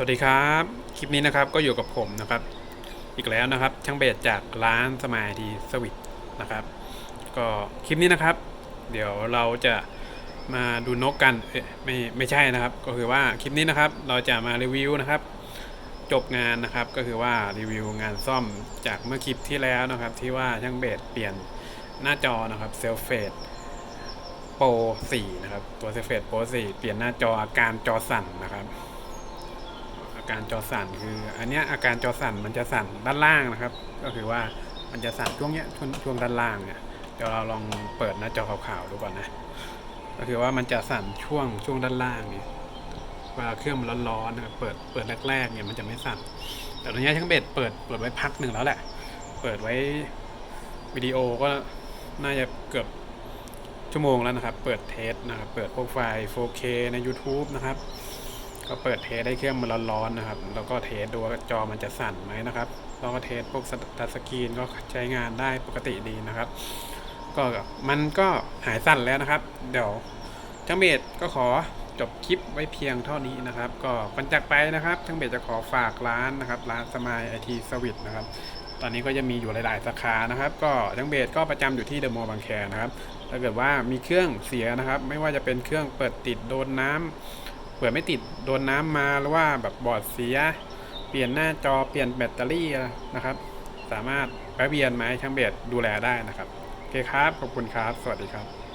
สวัสดีครับ คลิปนี้นะครับก็อยู่กับผมนะครับ อีกแล้วนะครับช่างเบสจากร้านสมายดีสวิตนะครับ ก็คลิปนี้นะครับ เดี๋ยวเราจะมาดูนกกันเอ๊ะไม่ไม่ใช่นะครับ ก็คือว่าคลิปนี้นะครับ เราจะมารีวิวนะครับ จบงานนะครับก็คือว่ารีวิวงานซ่อมจากเมื่อคลิปที่แล้วนะครับ ที่ว่าช่างเบสเปลี่ยนหน้าจอนะครับเซลเฟดโปร4นะครับตัวเซลเฟดโปร4เปลี่ยนหน้าจออาการจอสั่นนะครับ การจอสั่นคือ อันเนี้ยอาการจอสั่นมันจะสั่นด้านล่างนะครับ ก็คือว่ามันจะสั่นช่วงเนี้ยช่วงช่วงด้านล่างเนี่ยเดี๋ยวเราลองเปิดหน้าจอขาวๆดูก่อนนะ ก็คือว่ามันจะสั่นช่วงช่วงด้านล่างเนี่ยเวลาเครื่องมันร้อนๆนะครับเปิดเปิดแรกๆเนี่ยมันจะไม่สั่น แต่ตอนนี้ช่างเบ็ดเปิดเปิดไว้พักหนึ่งแล้วแหละ เปิดไว้วิดีโอก็น่าจะเกือบชั่วโมงแล้วนะครับ เปิดเทสนะครับ เปิดพวกไฟล์ 4K ใน YouTube นะครับ ก็เปิดเทสได้เครื่องมันร้อนๆนะครับ แล้วก็เทสดูว่าจอมันจะสั่นไหมนะครับแล้วก็เทสพวกทัชสกรีนก็ใช้งานได้ปกติดีนะครับ ก็มันก็หายสั่นแล้วนะครับ เดี๋ยวช่างเบสก็ขอจบคลิปไว้เพียงเท่านี้นะครับ ก็ก่อนจากไปนะครับช่างเบสจะขอฝากร้านนะครับ ร้านสมายไอทีสวิตนะครับ ตอนนี้ก็จะมีอยู่หลาย ๆ สาขานะครับ ก็ช่างเบสก็ประจำอยู่ที่เดอะมอลล์บางแคนะครับถ้าเกิดว่ามีเครื่องเสียนะครับ ไม่ว่าจะเป็นเครื่องเปิดติดโดนน้ำ เผื่อไม่ติดโดนน้ำมาหรือว่าแบบบอร์ดเสีย เปลี่ยนหน้าจอเปลี่ยนแบตเตอรี่นะครับ สามารถแวะเวียนมาให้ช่างเบสดูแลได้นะครับโอเคครับ ขอบคุณครับ สวัสดีครับ